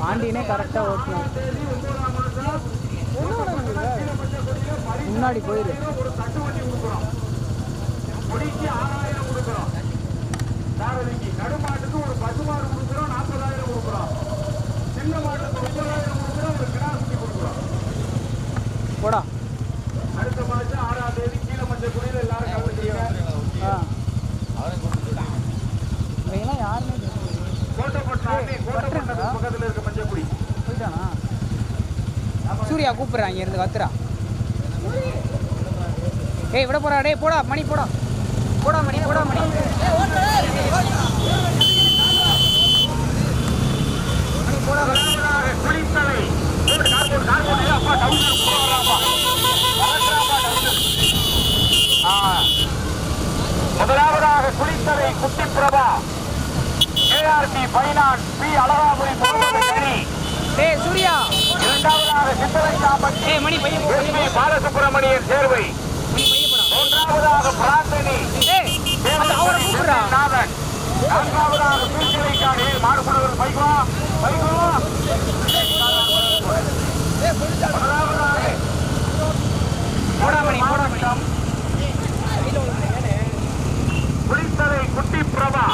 பாண்டியனே கரெக்டாக ஓட்டணும் முன்னாடி போயிரு. கொடிக்கு ஆறாயிரம் கொடுக்குறோம் தாரதிக்கு நடுமாட்டுக்கு ஒரு பசுமாடு கொடுக்குறோம் நாற்பதாயிரம் கொடுக்குறோம் சின்ன மாட்டுக்கு முப்பதாயிரம் கொடுக்குறோம் ஒரு கிராசி கொடுக்குறோம் போடா. அடுத்த மாசம் ஆறாம் தேதி கீழே மஞ்சள் குடியில் எல்லாரும் சூர்யா கூப்பிட்றான் இங்கேருந்து கத்துறா ஏய் விட போறா டேய் போடா மணி போடா. போடா மணி போடா மணி முதலாவதாக குளித்தலை ஒரு கார்போர்ட் கார்போர்ட் இல்ல, அப்பா டவுன் போகலாமா முதலாவதாக Kulithalai Kutti Prabha ARP finance P Alagapuri Mohammed Gani டேய் சூர்யா இரண்டாவதாக சித்தலை எஸ்பி பாலசுப்ரமணியன் போடா மூன்றாவதாக கூப்பிடுறா. நாதன். நான்காவதாக திருச்சிலைக்காடு மாடுபடுவர் பைக்குவா பைக்குவா முதலாவதாக போடா மணி போடா Mani. Kulithalai Kutti Prabha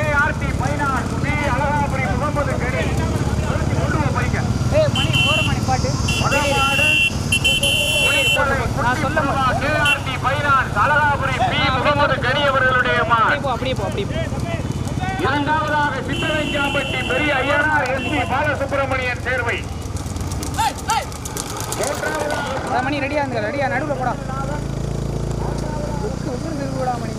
ART finance P Alagapuri Mohammed போ பைக்க ஏய் மணி மணி பாட்டு. முதலாடு குளித்தலை நான் குட்டி சொல்ல Prabha ART finance Alagapuri P Mohammed Gani அவர்களுடைய போ போ போ. இரண்டாவதாக சித்தரைக்காம்பட்டி பெரிய ஐயனார் எஸ்பி பாலசுப்ரமணியன் சேர்வை. மூன்றாவதாக அதான் மணி ரெடியா ரெடியா நடுவில் போடா. போடா மணி.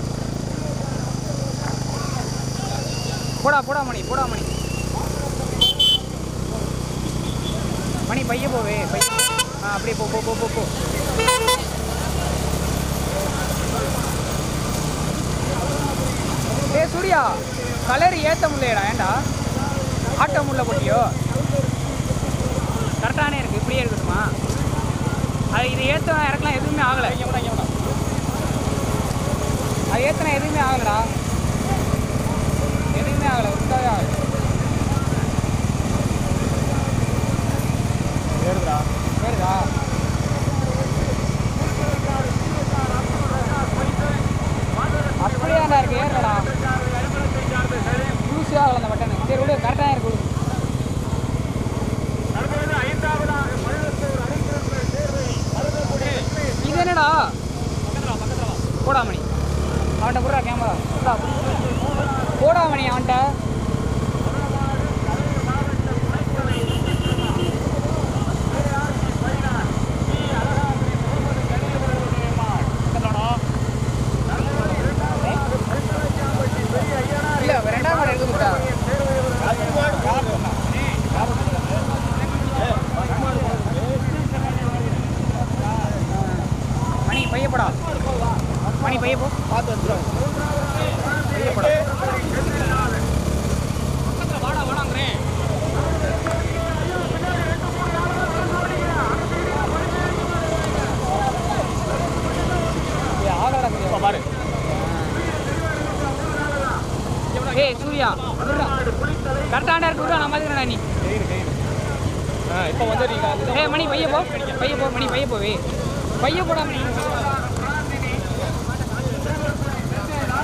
போடா போடா மணி போடா மணி. மணி பைய போவே பைய ஆ அப்படியே போ போ போ போ போ. ஏ சூர்யா கலர் ஏத்த முடியலடா ஏன்டா? ஆட்ட முள்ள போட்டியோ? கரெக்டானே இருக்கு இப்படியே இருக்கட்டுமா? அது இது ஏத்தனா இறக்கலாம் எதுவுமே ஆகலை. அது ஏத்தனா எதுவுமே ஆகலடா. எதுவுமே ஆகலை சுத்தாவே ஆகலை ஏறுதா ஏறுதா அப்படியாண்டா இருக்கு ஏறடா லூஸே ஆகல அந்த பட்டனு சரி விடு கரெக்டாக இருக்கு விடு தற்பொழுது ஐந்தாவதாக பள்ளத்தூர் அறிஞர்கள் சேர்வை அருகம்புடி இது என்னடா போடா மணி அவன்கிட்ட போடுறா கேமரா போடா மணி அவன்கிட்ட இல்ல ரெண்டாம் மாடு எடுக்க கொடுத்தா மணி பையப்படா மணி பைய போ பார்த்து வந்துடும் பையப்படா வாடா வாடாங்கிறேன் ஆகலடா பாரு ஏய் சூர்யா கரெக்டான இருக்கு விடு நான் மாதிரி நீ இப்போ வந்து ஏ மணி பைய போ. பைய போ மணி பைய போவே. பைய போடா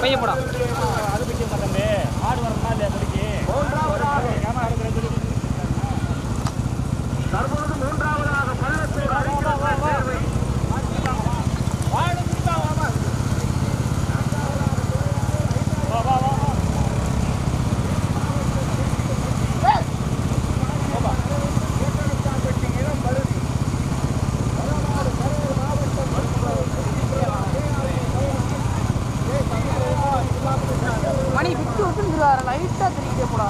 பைய போடா அது பிடிக்க மாட்டேன் ஆடு வரணுமா இல்லையா முடிக்கு தற்பொழுது மூன்றாவதாக பள்ளத்தூர் அறிஞர்கள் சேர்வை வா வா வா வா மணி விட்டு விட்டுருவாரு லைட்டாக தெரிவிக்க போடா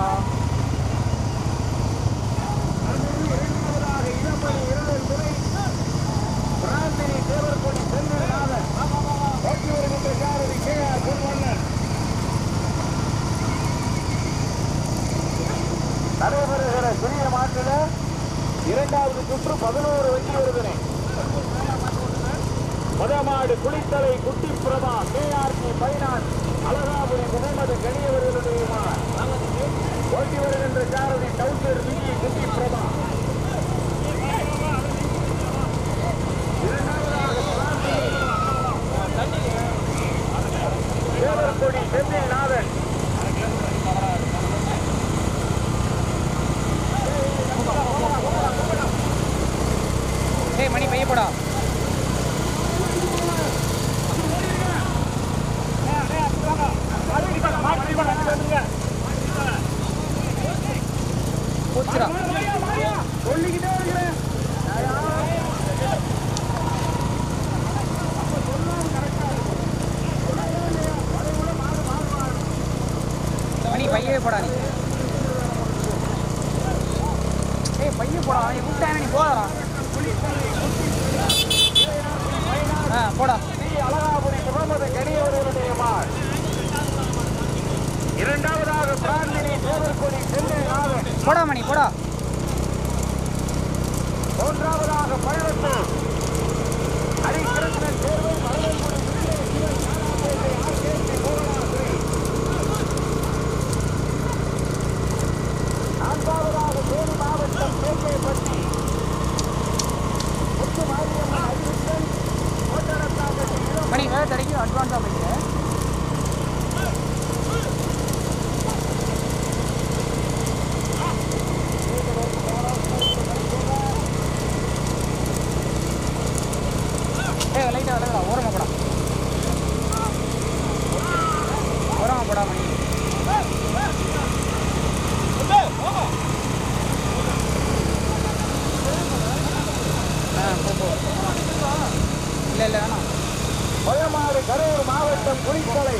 பிராந்தினி தேவர்கொடி செந்தில்நாதன் ஓட்டி வருகின்ற சாரதி கே ஆர் பொன்வண்ணன் நடைபெறுகிற சிறிய மாட்டில இரண்டாவது சுற்று பதினோரு வெற்றி வருகிறே மதமாடு Kulithalai Kutti Prabha K R P finance Alagapuri Mohammed கனியவர்களுடைய போட்டி ஓட்டி வருகின்ற சாரதி டவுசர் விஜய் குட்டி பிரபா இரண்டாவதாக பிராந்தி தேவர்கொடி செந்தில் நாதன் ஏய் மணி பைய போடா போச்சுடா. சொல்லிக்கிட்டே இருக்கிறேன் மணி பையவே போடா நீ ஏய் பைய போடா நீ கூப்பிட்டானே நீ போடா ஆ போடா ஸ்ரீ அழகாபுரி முகமது கனியவர்களுடைய மாள் இரண்டாவதாக பிராந்தினி தேவர்கொடி செந்தில் நாதன் போடா மணி போடா மூன்றாவதாக பள்ளத்தூர் ஹரிகிருஷ்ணன் தேர்வை மருதங்குடி நான்காவதாக தேனி மாவட்டம் கேகேபட்டி முத்து மாரியம்மன் அறிவித்தல் கோட்டரத்தாம்பட்டி இளம் மணி வேலை தடைக்கு அட்வான்ஸாக போயிட்டு ஏய் லைட்டாக விலகலாம் ஓரமாக போடா ஓரமாக போடா மணி ஆ போ போ இல்லை இல்லை வேணாம் பழமாறு கரூர் மாவட்டம் குளித்தலை.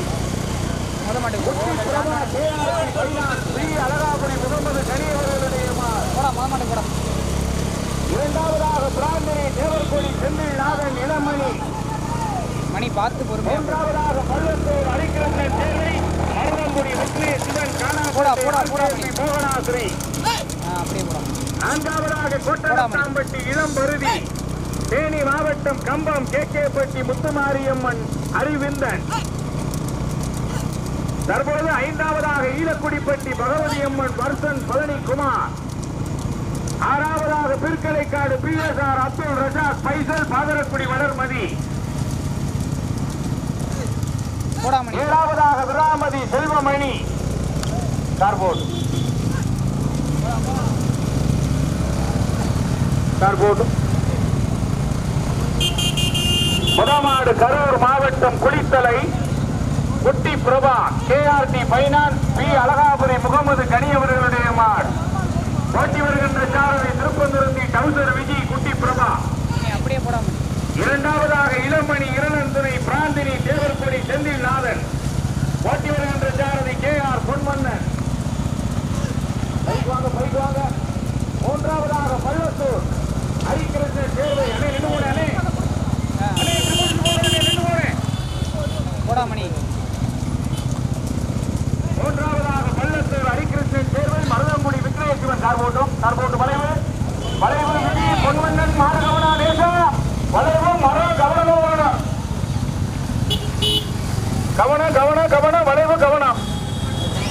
அழகாபுரி முகமது கனியவர்களுடைய இரண்டாவதாக பிராந்தினி தேவர்கொடி செந்தில் நாதன் இளமணி. மணி பார்த்து பொறுமையாக மூன்றாவதாக பள்ளத்தூர் அரிக்கிரந்தன் தேவை மருதங்குடி விக்னே சிவன் காணா போடா, போடா. மோகனாசிரி. அப்படியே போடா. நான்காவதாக கோட்டரத்தாம்பட்டி இளம் பருதி தேனி மாவட்டம் கம்பம் கே முத்துமாரியம்மன் அறிவிந்தன். தற்பொழுது ஐந்தாவதாக ஈலக்குடிப்பட்டி பகவதி அம்மன் வர்சன் பழனி குமார் ஆறாவதாக பிற்கலைக்காடு P S R Abdul Razak Faisal Patharakudi Valarmathi. ஏழாவதாக விராமதி செல்வமணி. கார்போர்டு கார்போர்டு முதமாடு கரூர் மாவட்டம் Kulithalai Kutti Prabha KRT finance P Alagapuri Mohammed Gani அவர்களுடைய மாடு. போட்டி வருகின்ற சாரதி திருப்பந்திருந்தி டவுசர் விஜய் குட்டி பிரபா. அப்படியே இரண்டாவதாக இளமணி இரணந்துணை பிராந்தினி தேவர்கொடி செந்தில் நாதன் போட்டி வருகின்ற Sarathi K R Ponmannan. Bike வாங்க பைக் வாங்க மூன்றாவதாக பள்ளத்தூர் ஹரிகிருஷ்ணன் சேவை அணை நின்று போனே அணை ஆ அணை நின்று போனே நின்று போனே போடா மணி மூன்றாவதாக பள்ளத்தூர் ஹரிகிருஷ்ணன் சேர்வை மருதங்குடி விக்ரேஸ்வரன் கார்போட்டும் கார்போட்டு வளைவு வளைவு விதி பொன்வண்ணன் மாடகவனா நேசா வளைவு மரம் கவனம் வேணும் கவனம் கவனம் கவனம் வளைவு கவனம்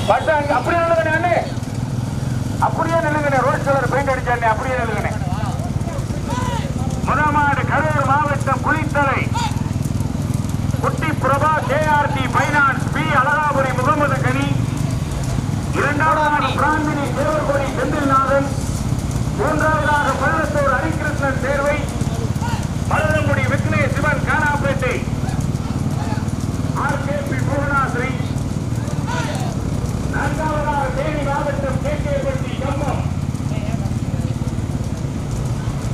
பட்டு அங்க அப்படியே நில்லுங்கண்ணே அண்ணே அப்படியே நில்லுங்கண்ணே ரோட் கலர் பெயிண்ட் அடிச்சாண்ணே அப்படியே நில்லுங்கண்ணே முதமாடு கரூர் மாவட்டம் Kulithalai Kutty Prabha KRT finance P Alagapuri Mohammed Gani இரண்டாவதாக பிராந்தினி தேவர்கொடி செந்தில்நாதன் மூன்றாவதாக பள்ளத்தூர் ஹரிகிருஷ்ணன் தேர்வை மருதங்குடி விக்னேஷ் சிவன் கானாப்பேட்டை ஆர்கேபி புவனாசிரி நான்காவதாக தேனி மாவட்டம் கேகேபட்டி கம்பம்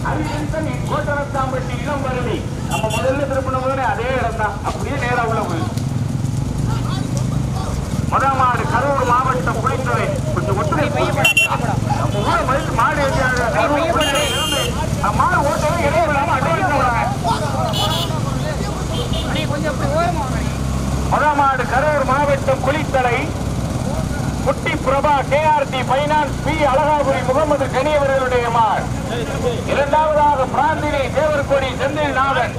ஹரிகிருஷ்ணன் கோட்டரத்தாம்பட்டி இளம் வருடி நம்ம முதல்ல திருப்பின முதலே அதே இடம் தான் அப்படியே நேரம் உள்ள முதல் மாடு கரூர் மாவட்டம் குளித்துறை பைய போடா நம்ம ஊரை மாடு கரூர் மாடு ஓட்டவே மாவட்டம் Kulithalai. Kutty Prabha KRT finance P. Alagapuri Mohammed Gani அவர்களுடைய மாள் இரண்டாவதாக பிராந்தினி தேவர்கொடி செந்தில் நாதன்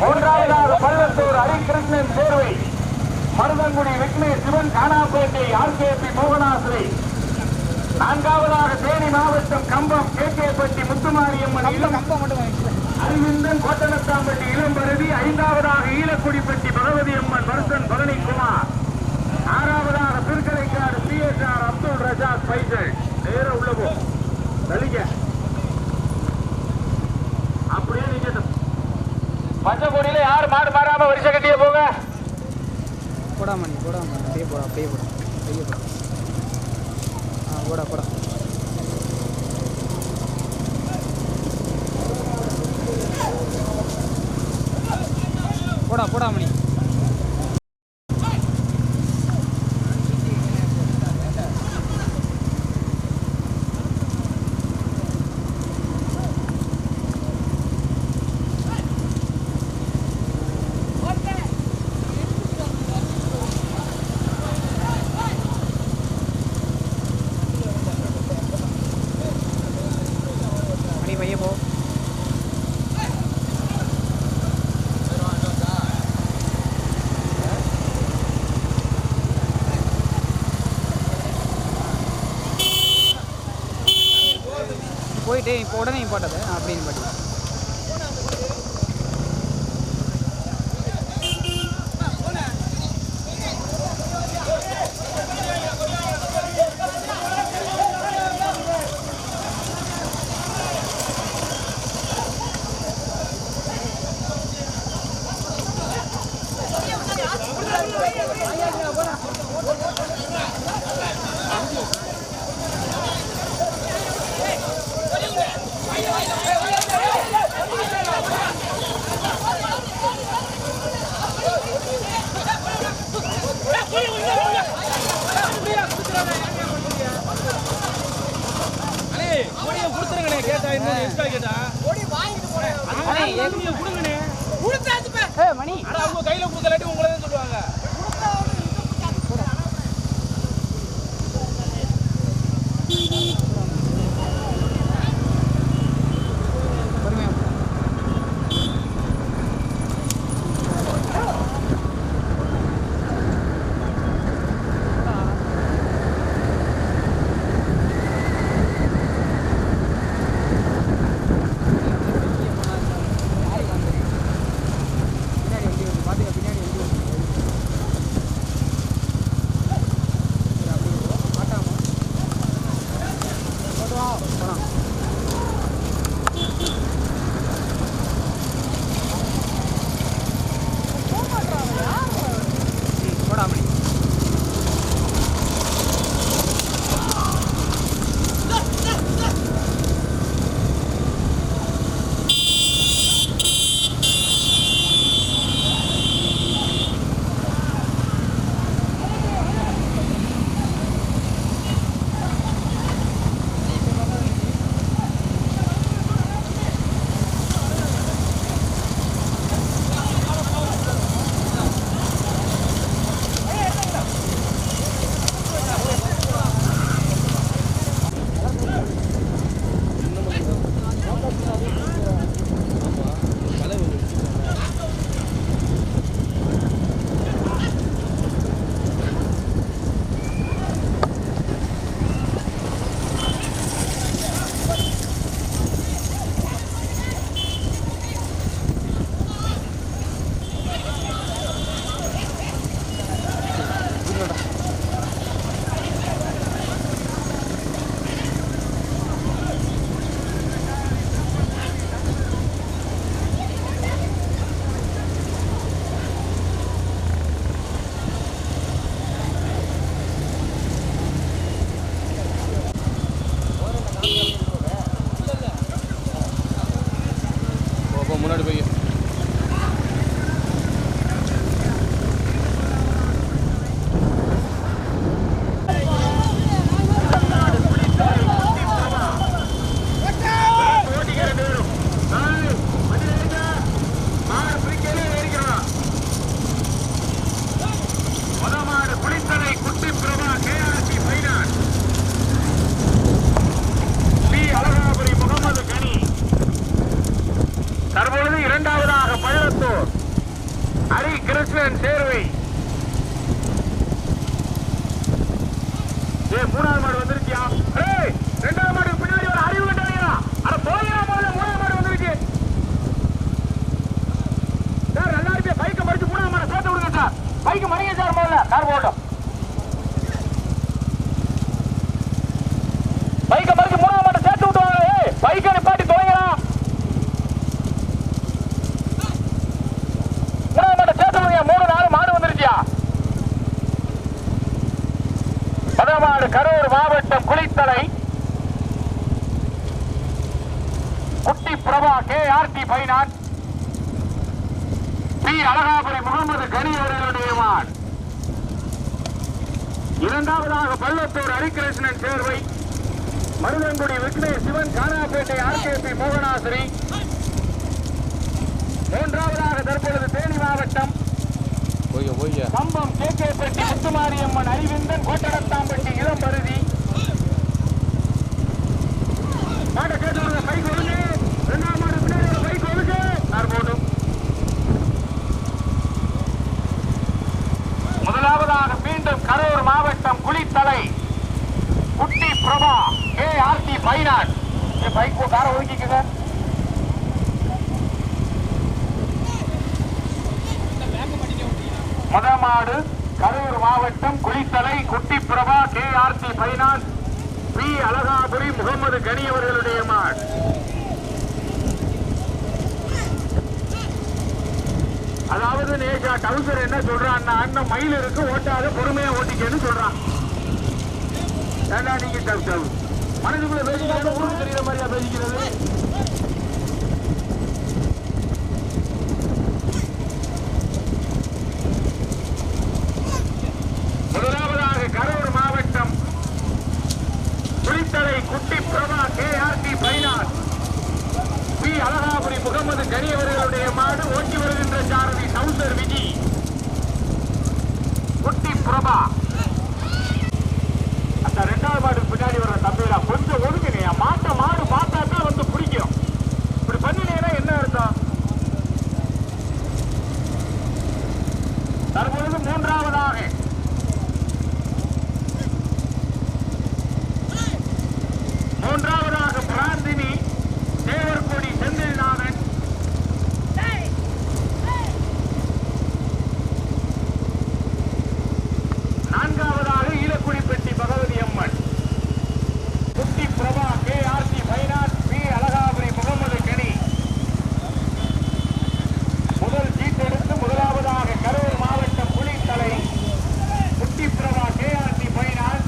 மூன்றாவதாக பள்ளத்தூர் ஹரிகிருஷ்ணன் சேர்வை. மருதங்குடி விக்னேஷ் சிவன் காணாப்பேட்டை ஆர்கேபி மோகனாசிரி. நான்காவதாக தேனி மாவட்டம் கம்பம் கே கே பட்டி முத்துமாரியம்மன் வாங்கிக்கல அறிவிந்தன் கோட்டனத்தாம்பட்டி இளம்பருதி ஐந்தாவதாக ஈழக்குடிப்பட்டி பகவதி அம்மன் வருத்தன் பழனிக்குமார். ஆறாவதாக Thirukalaikadu P S R Abdul Razak Faisal நேர உள்ள போ தலிக்க அப்படியே நீங்க பச்சைக்கொடியில யார் மாடு மாறாம வரிசை கட்டியே போங்க? போடா மணி போடா மணி அப்படியே போடா அப்படியே போடா அப்படியே போடா ஆ போடா போடா. போடா போடா மணி மணி பைய போ போயிட்டு இப்போ உடனே போட்டது அப்படின்னு பாட்டி பைக்கு மணிக்கு சார் போடல கார் போட்டோம் பைக்கை மறுக்க மூணாவது மட்டும் சேர்த்து விட்டுவாங்க பைக்கை நிப்பாட்டி தொலைங்கலாம் மூணாவது மட்டும் சேர்த்து விடுங்க. மூணு நாலு மாடு வந்துருச்சியா? பதமாடு கரூர் மாவட்டம் Kulithalai. Kutty Prabha K R T finance. P Alagapuri Mohammed Gani அவர்களுடைய மான். இரண்டாவதாக பள்ளத்தூர் ஹரிகிருஷ்ணன் சேர்வை. மருதங்குடி விக்னேஷ் சிவன் கானாப்பேட்டை ஆர்கேபி மோகனாசிரி. மூன்றாவதாக தற்பொழுது தேனி மாவட்டம். கம்பம் கே கே பெட்டி முத்துமாரியம்மன் அறிவிந்தன் கோட்டடத்தாம்பட்டி இளம் பருதி மாட்டை கேட்டு ரெண்டாம் மாடு பின்னாடி ஒரு பைக் ஒழுங்கு யார் போட்டும் முதலாவதாக மீண்டும் கரூர் மாவட்டம் Kulithalai. Kutti Prabha A R T finance bike கார ஒதுக்கிக்கங்க. முதமாடு கரூர் மாவட்டம் Kulithalai. Kutti Prabha K R T finance P. Alagapuri Mohammed Gani அவர்களுடைய மாடு. அதாவது நேஷா டவுசர் என்ன சொல்றான்னா அண்ணன் மயில் இருக்கு ஓட்டாத பொறுமையா ஓட்டிக்கன்னு சொல்றான். ஏண்டா நீங்க டவு டவு மனதுக்குள்ள பேசிக்காத ஊருக்கு தெரியுற மாதிரியா பேசிக்கிறது? முதலாவதாக கரூர் மாவட்டம் குளித்தலை குட்டி பிரபா பி அழகாபுரி முகமது கனி அவர்களுடைய மாடு ஓட்டி வருகின்ற சாரதி சவுந்தர் விஜி. குட்டி பிரபா அந்த ரெண்டாவது மாடு பின்னாடி வர்ற தம்பிகளா கொஞ்சம் ஒதுக்குங்க மாட்ட மாடு பார்த்தா தான் வந்து பிடிக்கும் இப்படி பண்ணினீங்கன்னா என்ன அர்த்தம் தற்பொழுது மூன்றாவதாக மூன்றாவதாக பிரார்த்தினி தேவர்கொடி செந்தில்நாதன் நான்காவதாக Eelakudipatti Bhagavathi Amman Kutti Prabha K R T finance P Alagapuri Mohammed Gani முதல் சீட்டெடுத்து முதலாவதாக கரூர் மாவட்டம் Kulithalai Kutti Prabha K R T finance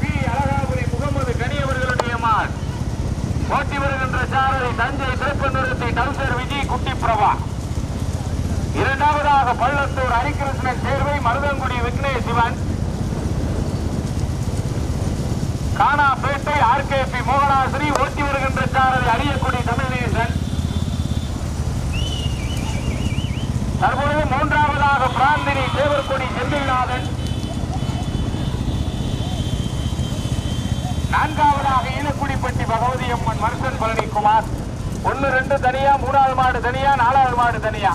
P Alagapuri Mohammed Gani அவர்களுடைய மான் போட்டி வருகின்ற சாரதி தஞ்சை சிறப்பு நிறுத்தி டவுசர் விஜய் குட்டி பிரபா இரண்டாவதாக பள்ளத்தூர் ஹரிகிருஷ்ணன் சேர்வை மருதங்குடி விக்னேஷ் சிவன். கானாப்பேட்டை ஆர்கேபி மோகனாசிரி ஓட்டி வருகின்ற சாரதி அரியக்குடி தமிழ்நேசன். தற்பொழுது மூன்றாவதாக பிராந்தினி தேவர்கொடி செந்தில்நாதன். நான்காவதாக ஈனக்குடிப்பட்டி பகவதி அம்மன் மருசன் பழனிக்குமார். ஒன்னு ரெண்டு தனியா மூணாவது மாடு தனியா நாலாவது மாடு தனியா.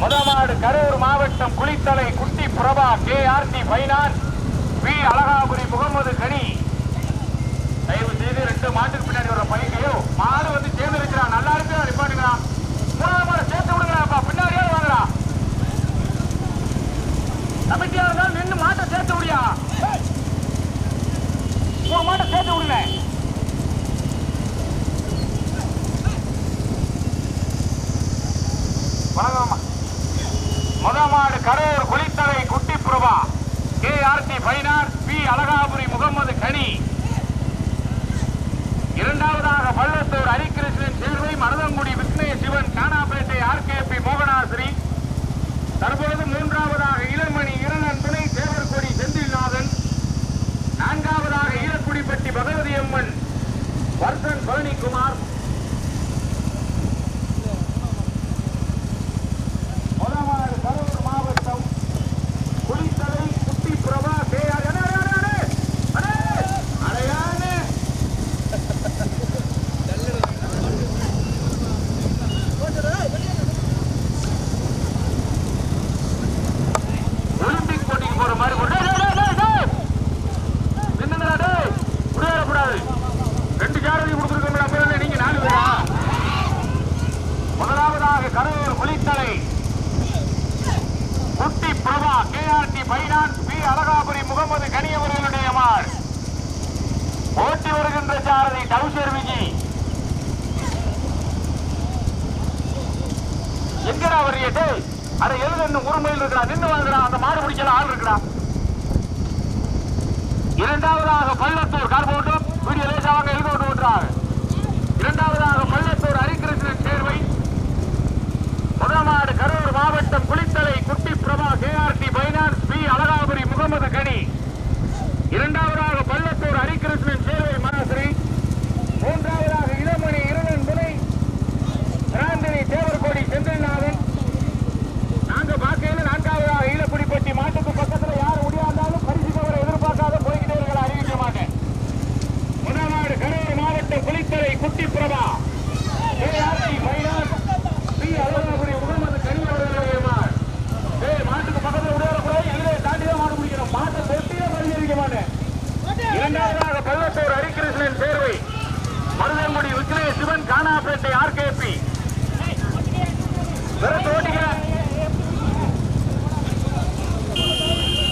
முதமாடு கரூர் மாவட்டம் Kulithalai Kutti Prabha K R T finance P Alagapuri Mohammed Gani. தயவு செய்து ரெண்டு மாட்டுக்கு பின்னாடி வர பையனையோ மாடு வந்து சேர்ந்து இருக்கிறான் நல்லா இருக்கு நிப்பாட்டுங்களா மூணாவது மாடு சேர்த்து விடுங்கிறாப்பா பின்னாடியே வாங்கடா. கமிட்டியா இருந்தாலும் நின்று மாட்டை சேர்த்து விடியா. ஒரு மாட்டை சேர்த்து விடுங்க. வணக்கம் முதமாடு Karur Kulithalai Kutty Prabha K RT finance பைனார் P Alagapuri Mohammed Gani. இரண்டாவதாக பள்ளத்தூர் ஹரிகிருஷ்ணன் சேர்வை மருதங்குடி விக்னேஷ் சிவன் கானாப்பேட்டை ஆர்கேபி மோகனாசிரி. தற்பொழுது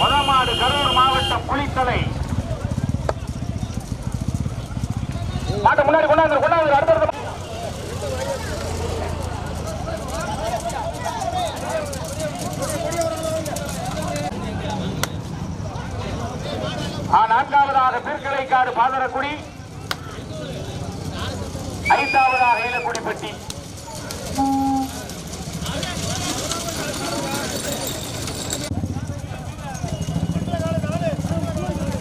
கொலமாடு கரூர் மாவட்டம் புலித்தலை. மாட்ட முன்னாடி கொண்டாந்து கொண்டாந்து அடுத்த நான்காவதாக திருக்கடைக்காடு பாதரக்குடி. ஐந்தாவதாக ஏலக்குடிப்பட்டி